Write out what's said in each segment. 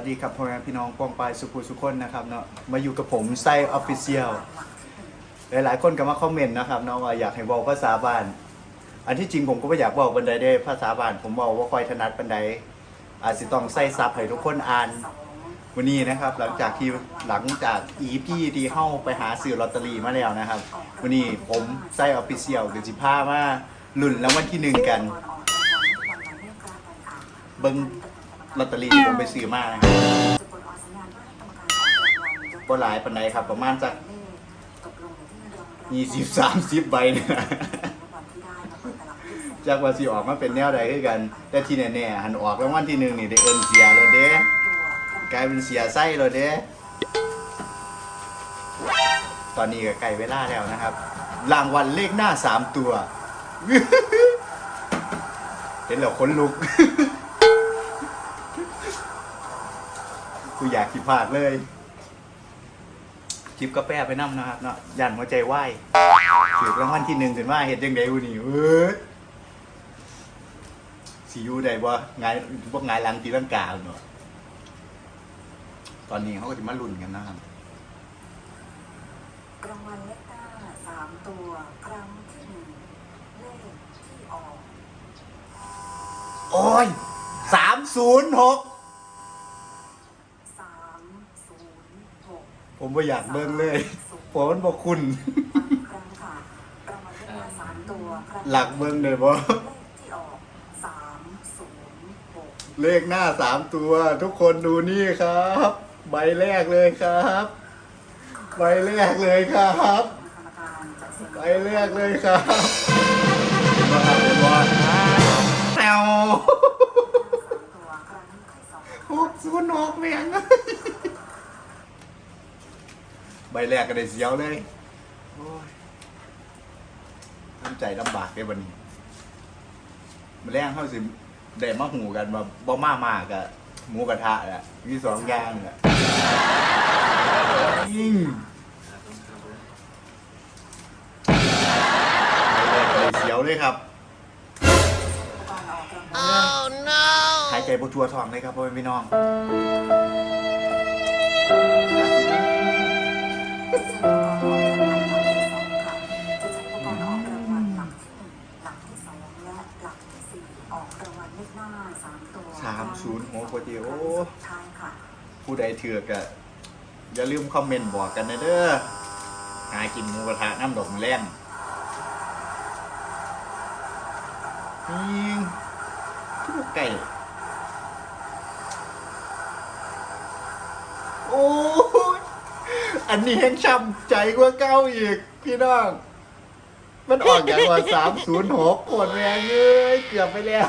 วัสดีครับพ่อแม่พี่น้องปองปายสุขุสุขคนนะครับเนาะมาอยู่กับผมไซออฟฟิเชียลหลายๆคนก็มาคอมเมนต์นะครับเนาะว่าอยากให้บอกภาษาบ้าน อันที่จริงผมก็ไม่อยากบอกบันไดได้ภาษาบ้าน ผมบอกว่าคอยถนัดบันไดอาจจะต้องใส่ซับให้ทุกคนอ่าน วันนี้นะครับ หลังจากที่หลังจากอีพีที่เข้าไปหาซื้อลอตเตอรี่มาแล้วนะครับ วันนี้ผมไซออฟฟิเชียลกับจิพามาลุ้นรางวัลที่หนึ่งกันเบิ้ง ลอตเตอรี่ที่ผมไปซื้อมานะครับก็หลายปันไดครับ ประมาณสักยี่สิบสามสิบใบเนี่ยจากว่าสิออกมาเป็นแนวใดคือกัน แต่ที่แน่ๆหันออกรางวัลที่หนึ่งนี่ได้เอินเสียแล้วเด้กลายเป็นเสียไส้แล้วเด้ตอนนี้ก็ใกล้เวลาแล้วนะครับ รางวัลเลขหน้าสามตัว เห็นแล้วขนลุก กูอยากคิดพลาดเลยจิบกาแฟไปนั่นะครับเนาะยันหัวใจไหวถือรางวัลที่หนึ่งถึงว่าเห็นยังไงวะนี่เอ้ยสียูได้บ่งายพวกงายหลังตีลังกาเนาะตอนนี้เขาก็จะมาลุ้นกันนะครับรางวัลเลขหน้าสามตัวครั้งที่หนึ่งเลขที่ออก โอ้ยสามศูนย์หก สามศูนย์หก ผมไม่อยากเบิ่งเลยผมมันบอกคุณ ครั้งค่ะรางวัลเลขหน้าสามตัวครั้งหลักเบิ่งเลยบ่เลขที่ออกสามศูนย์หกเลขหน้าสามตัว ทุกคนดูนี่ครับ ใบแรกเลยครับ ใบแรกเลยครับกรรมการจะเสนใบอแรกเลยครับมาครับเป็นว่าแนวสามตัวครั้งที่สองหกศูนย์หกแมง ใบแรกก็ได้เสียวเลยโอ้ยทำใจลำบากเลยวันนี้มาแรงเข้าสิได้มาหูกันมาบ่มามากอะหมูกระทะแหละมีสองอย่างอะยิงใบแรกก็ได้เสียวเลยครับก่อนออกรางวัลหายใจบทัวท้องเลยครับพ่อแม่พี่น้อง ถือกะอย่าลืมคอมเมนต์บอกกันนะเด้อหากินหมูกระทะน้ำดอกแรงยิงทุกไก่ โอ้ยอันนี้แห้งช้ำใจกว่าเก้าอีก พี่น้อง มันออกอย่างว่าสามศูนย์หกโคตรแรงเอ้ยเกือบไปแล้ว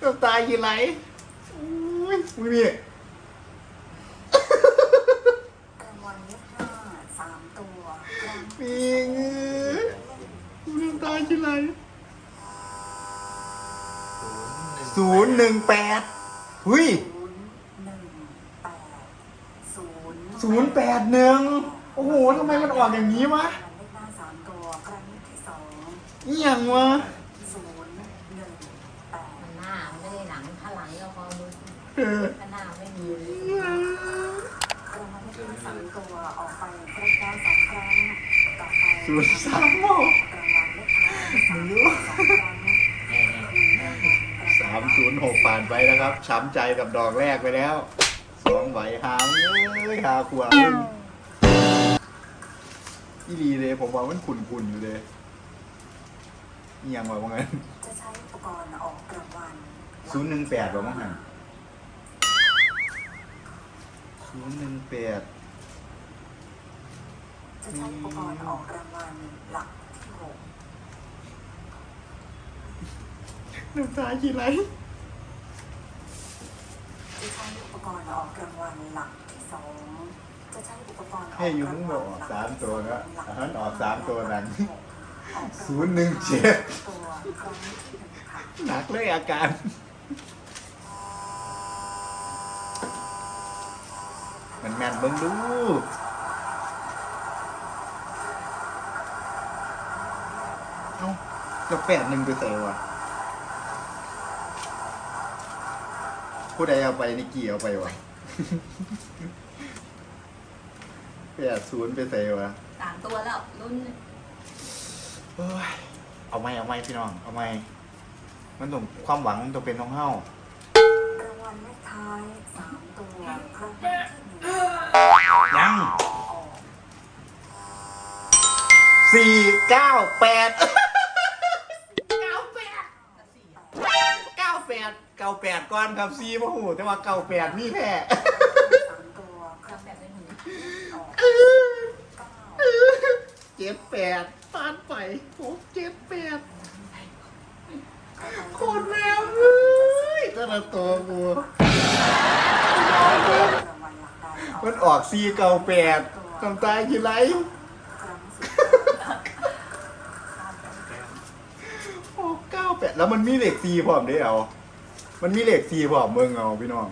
น้ำตายีไหล อุ้ยมึงนี่รางวัลเลขหน้าสามตัวครั้งมีเงือน้ำตายีไหลศูนย์หนึ่งแปดหุยศูนย์หนึ่งแปดศูนย์ศูนย์แปดหนึ่งโอ้โหทำไมมันออกอย่างนี้วะรางวัลเลขหน้าสามตัวครั้งที่สอง นี่ยังวะ ศูนย์หนึ่งแปด มันหน้าไม่ได้หลังถ้าหลังก็พอดู เออถ้าหน้าไม่มีรางวัลเลขหน้าสามตัวออกไปครบแล้วสองครั้งต่อไปศูนย์สามโมรางวัลเลขท้ายสามตัวสองครั้งสามศูนย์หกผ่านไปนะครับ ช้ำใจกับดอกแรกไปแล้ว สองไหวหามเอ้ยหาขวามึงอีหลีเลยผมว่ามันขุ่นๆอยู่เลยนี่ยังวะว่างั้นจะใช้อุปกรณ์ออกรางวัลศูนย์หนึ่งแปดว่ามั้งหัน ศูนย์หนึ่งแปดจะใช้อุปกรณ์ออกรางวัลหลักที่หกน้ำตากี่ไหลจะใช้อุปกรณ์ออกรางวัลหลักที่สองจะใช้อุปกรณ์ออกให้อยุ่งรางบวัอกลออกหลักสามตัวนะอันนั้นออกสามตัวนั้นศูนย์หนึ่งเจ็ดตัวครั้งที่หนึ่งค่ะ หนักเลยอาการ มันแม่นเบิ่งดูเอ้าแล้วแปดหนึ่งไปใส่วะผู้ใดเอาไปนิกกี้เอาไปวะแปดศูนย์ไปใส่วะสามตัวแล้วรุ่นเอ้ยเอาไหมเอาไหมพี่น้อง เอาไหมมันต้องความหวังมันต้องเป็นน้องเฮ้าราง วัลเลขท้ายสามตัวครั้งที่หนึ่งยังสี่เก้าแปดเก้าแปดเก้าแปดเก้าแปดก้อนครับซีมาหูแต่ว่าเก้าแปดนี่แพ้สามตัวครั้งแปดเป็นหูออกเก้าเจ็ดแปดปานไปหกเจ็ดแปดโคตรแมวเล ก็ละตัวกูมันออกซีเก้าแปดทำตายกี่ไรครั้งสุดท้เก้าแปดแล้วมันมีเหล็กซีพร้อมได้เอา มันมีเหล็กซีพร้อมเมืองเอาพี่น้อง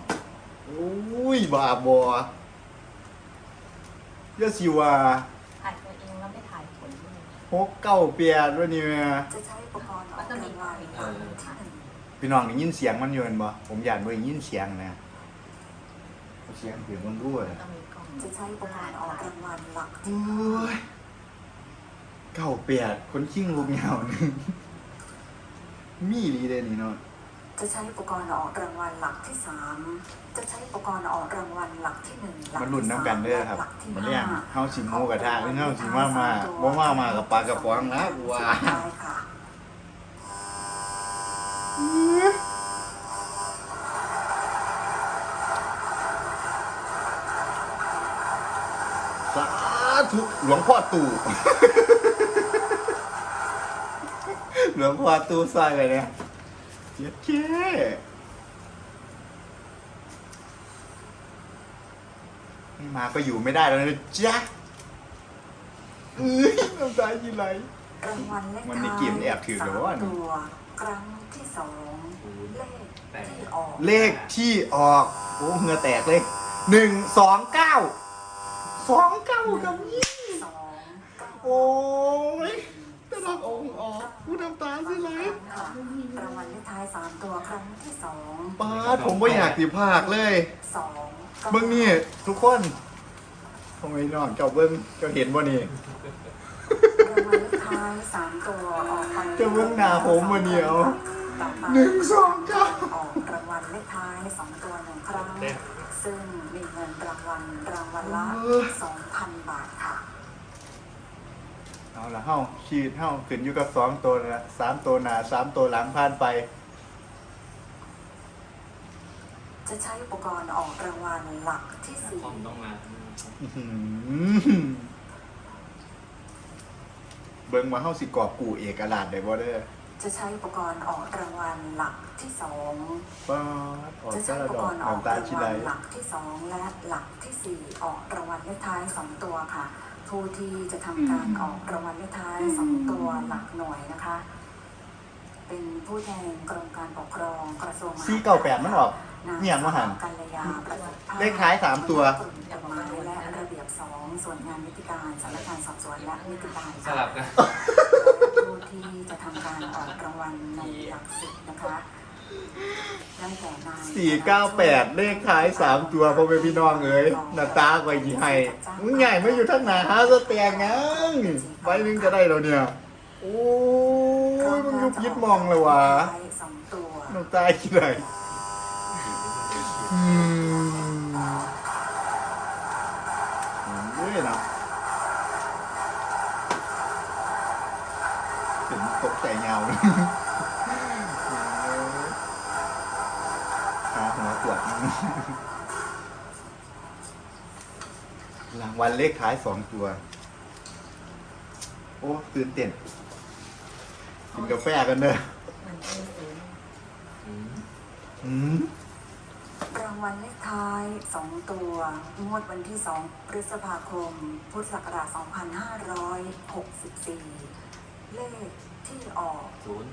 อุ้ยบาบอเยอะสิว่าถ่ายตัวเองแล้วไม่ถ่ายผลด้วยหกเก้าแปดด้วยนี่แม่จะใช้อุปกรณ์ออกรางวัลหลักที่หนึ่ง พี่น้องได้ยินเสียงมันอยู่แม่นบ่ผมอยากได้ยินเสียงนะเอาเสียงเปลี่ยนมันด้วยต้องมีกล้องจะใช้อุปกรณ์ออกรางวัลหลักโอ้ยเก้าแปดคนชิงลูกเหงาหนึ่งมีดีเลยนี่เนาะจะใช้อุปกรณ์ออกรางวัลหลักที่สามจะใช้อุปกรณ์ออกรางวัลหลักที่หนึ่งหลักมันที่ลุ้นน้ำกันเด้อครับหลักที่มันห้าเรียกเฮาสิหมูกระทะหรือเฮาสิมามาบ่มามากับปลากระป๋องนะกูว่า สุดท้ายค่ะ สาธุ หลวงพ่อตู่ หลวงพ่อตู่ซอยไปเนี่ยเจ็ดเจ้ไม่มาก็อยู่ไม่ได้แล้วนะจ๊ะเอ้ยน้ำตายี่ไหล รางวัลเลขมันมีท้ายเกมแอบถือเหรอวะ สามตัวครั้งที่สองเลขที่ออกเลขที่ออก โอ้เหงือแตกเลยหนึ่งสองเก้าสองเก้ากับยี่สองเก้า โอ้ยตะลักองค์ออกกูน้ำตาสิไหลค่ะรางวัลเลขท้ายสามตัวครั้งที่สองป้าดผมไม่อยากติภาคเลยสองก้าเบิ้งนี่ทุกคนผมไม่นอนเจ้าเบิ้งเจ้าเห็นบ่นี่ รางวัลเลขท้ายสามตัวออกไปจะเบิ่งหน้าผมมาเดียวต่อไป หนึ่งสองเก้า ออกรางวัลเลขท้ายสองตัวหนึ่งครั้ง ซึ่งมีเงินรางวัลรางวัลละสองพันบาทค่ะ เอาละเฮ้าชีดเฮ้าขึ้นอยู่กับสองตัวนะสามตัวหน้าสามตัวหลังผ่านไป จะใช้อุปกรณ์ออกรางวัลหลักที่สี่คอมต้องมาอื้อหือเบิ้งมาเฮ้าสิกอบกูเอกลาดได้บ่เด้อจะใช้อุปกรณ์ออกรางวัลหลักที่สองป้าดออกจะแต่ใช้อุละปดกอกรณ์ออกน้ำตารางชิวัไหลลหลักที่สองและหลักที่สี่ออกรางวัลเลขท้ายสองตัวค่ะ ผู้ที่จะทำการออกรางวัลเลขท้ายสองตัวหลักหน่วยนะคะ เป็นผู้แทนกรมการปกครองกระทรวงมหดไทยสี่เก้าแปดมันออก เนี่ยมาหันกัลยาประสิทธิภพเลขท้ายสามตัว กฎหมายและระเบียบสองส่วนงานนิติการสำนักงานสอบสวนและนิติการสลับกัน ผู้ที่จะทำการออกรางวัลในหลักสิบนะคะได้แก่นาย สี่เก้าแปดเลขท้ายสามตัวพ่อแม่พี่น้องเอ้ยหน้าตาไว้ยี่ให้มึงใหญ่ไม่อยู่ทั้งหนาหาสแตงยังใบหนึงก็ได้แล้วเนี่ยโอ้ยมึงยุบยิดมองเลยวะสองตัวน้ำตาขี้ไหลอืม รางวัลเลขท้ายสองตัว โอ้ตื่นเต้นกินกาแฟกันเด้อมันเป็นศูนย์อืมรางวัลเลขท้ายสองตัว งวดวันที่สองพฤษภาคม พุทธศักราช 2564 เลขที่ออก ศูนย์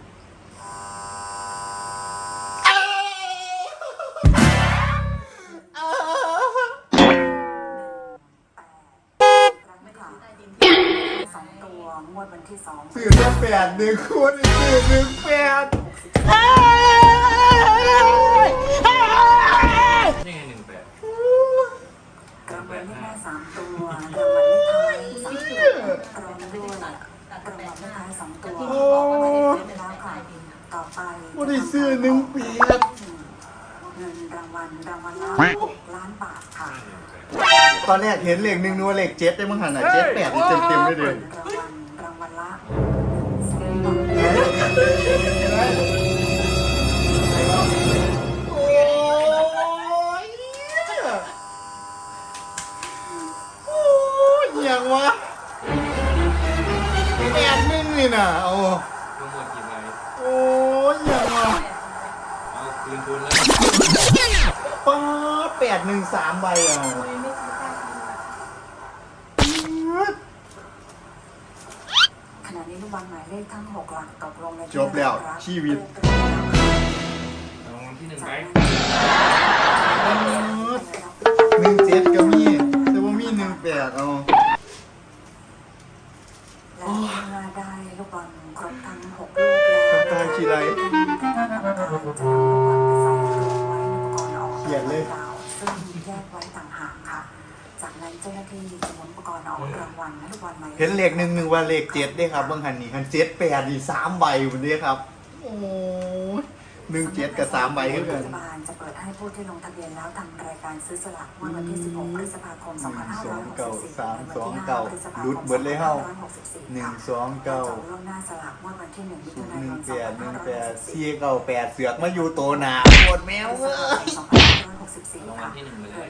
ที่สื้อเรื่งแปดหนึ่งคูณหสื่อหนึ่งแปดนี่หนึ่งแปดกระบังเลขหน้สามตัวกระบังเลขท้ายสามตัวตรงด้วยกระบังเลขท้ายสองตัวโอ้แล้วค่ะต่อไปบสุทอหนึ่งปีเงินรางวัลรางวัลละหกล้านบาทค่ะตอนแรกเห็นเหล็กหนึ่งนัวเหล็กเจ็ดได้มั้งหันอะเจ็ดแปดนี่เต็มเต็มเลยเดือน โอ้ยโอ้ยอหย่างวะแปดหนึ่งนี่น่ะเอาทั้งหมดกี่ใบโอ้ยอหย่างวะเอาคืนทุนแล้วป้าดแปดหนึ่งสามใบอะขณะนี้ลูกบ อลหมายเลขทั้งหกหลักตกลงในจบแล้วชีวิต รางวัลที่หนึ่งไหมห เลขเจ็ดได้ครับบางหันนี่หันเจ็ดแปดนี่สามใบมันเด้ครับ โอ้ยหนึ่งเจ็ดกับสามใบขึ้นรักันฐบาลจะเปิดให้ผู้ที่ลงทะเบียนแล้วทำรายการซื้อสลากเมื่อวันที่ 16 พฤษภาคม 2564สองเก้าหลุดเบิดเลยเฮ้า หนึ่งสองเก้าจองล่วงหน้าสลากเมื่อวันที่1มิถุหนายนึ่งนแปดหนึ่งแปด2564สี่เก้าแปดเสือกมาอยู่โตหนาปวดแมวเว้ย 2564รางวัลที่หนึ่งไปเลย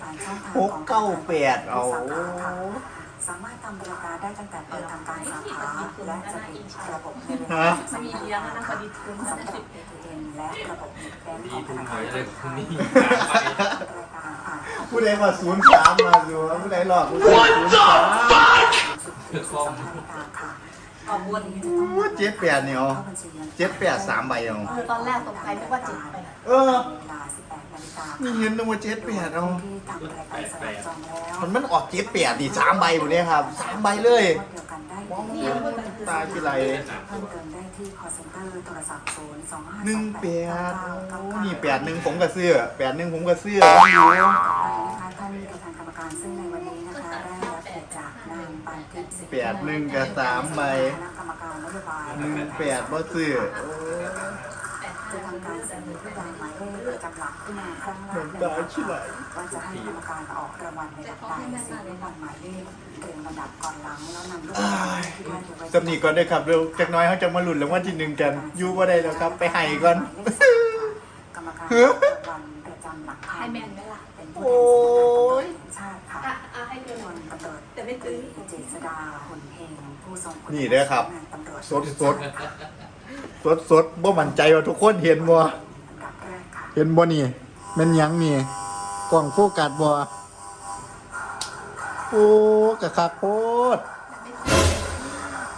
หกเก้าแปดเอา สา มารถทำรายการได้ตั้งแต่เปิดทำการสาขาและจะปิดระบบในเวลาฮะมันมีเลี้ยงนะพอดีทุนสำหรับ ATM และระบบเน็ตแบงก์ขมีองธทุนนาหคาอรยอะไรคุณนี่รายการผ่านผู้ใดมาศูนย์สามมาดูผู้ใดหลอกผู้ใดศูนย์สามสุดที่สองนาฬิกาค่ะขอบวนจะต้องโอ้เจ็ดแปดเนี่ยเอาเจ็ดแปดสามใบเอาเออตอนแรกตกใจนึกว่าจิตไป เออ เวลา18นาฬิกานี่เห็นนึกว่าเจ็ดแปดเอา ที่ทำรายการสลากจองแล้วมันมันออกเจ็ดแปดนี่สามใบหมดเนี่ยครับสามใบเลย เดียวกันได้มองเห็นตาที่ไร เพิ่มเติมได้ที่ call center โทรศัพท์0 2 5หนึ่ง2แป8ด9 9โอ้9นี่แปดหนึ่งผมก็ซื้อแปดหนึ่งผมก็ซื้อต้องอยู่นะคะท่านประธานกรรมการซึ่งในวันนี้นะคะได้รับเกียรติจากนางปานทิพย์สิริแปดหนึ่งกับสามใบคณะกรรมการนโยบายหนึ่งแปดบ่ซื้อโอ้ จะทำการเสนอผู้ใดหมายเลขประจำหลักขึ้นมาครั้งแรกน้ำตาชิไหลว่าจะให้กรรมการออกรางวัลในดับใดสิ่งลูกบอลหมายเลขเรียงลำดับก่อนหลังแล้วนำลูกบอลที่ได้อยู่ไว้สำนีก่อนได้อครับเร็วจักหน้อยเขาจะมาหลุดรางวัลที่หนึ่งกันอยู่บ่ได้แล้วครับ ไปให้ก่อนกรรมการออกรางวัลประจำหลักพัให้นแมนไหมล่ะเป็นผู้แทนสำนักงานตำรวจแห่งชาติค่ะอะอะให้เกินส่วนตำรวจแต่ไม่ตื้อเจษดาหุ่นเฮงผู้ทรงคุณนี่เด้อครับตำรวจสดสด สดสดบ่มั่นใจว่าทุกคนเห็นบ่เห็นบ่นี่แม่นหยังนี่กล้องโฟกัสบ่โอ้กะคักโพด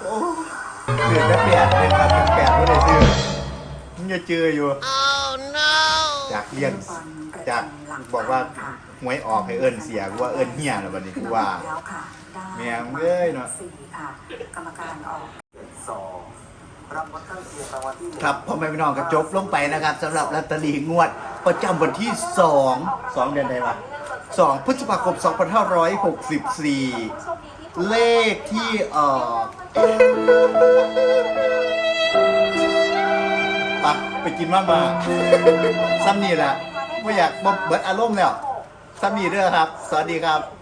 โอ้เดือดจะแปดเลยครับเป็นแปดบ่ได้ซื้อมึงจะเจออยู่จากเรียนจากบอกว่าหวยออกให้เอิ้นเสียกูว่าเอิ้นเฮียแล้วบัดนี้กูว่าแล้วค่ะได้แม่งเอ้ยเนาะ สี่ค่ะ กรรมการออก คียงรางวัลที่หนึ่งครับพ่อแม่พี่น้องก็จบลงไปนะครับสำหรับลอตเตอรี่งวด ประจำวันที่ 2 2 เดือนใดวะ2พฤษภาคม 2564 เลขที่ออกปะไปกินมามาซ้ำนี่แหละไม่อยากบ่เบิดอารมณ์แล้วซ้ำนี่เด้อครับ สวัสดีครับ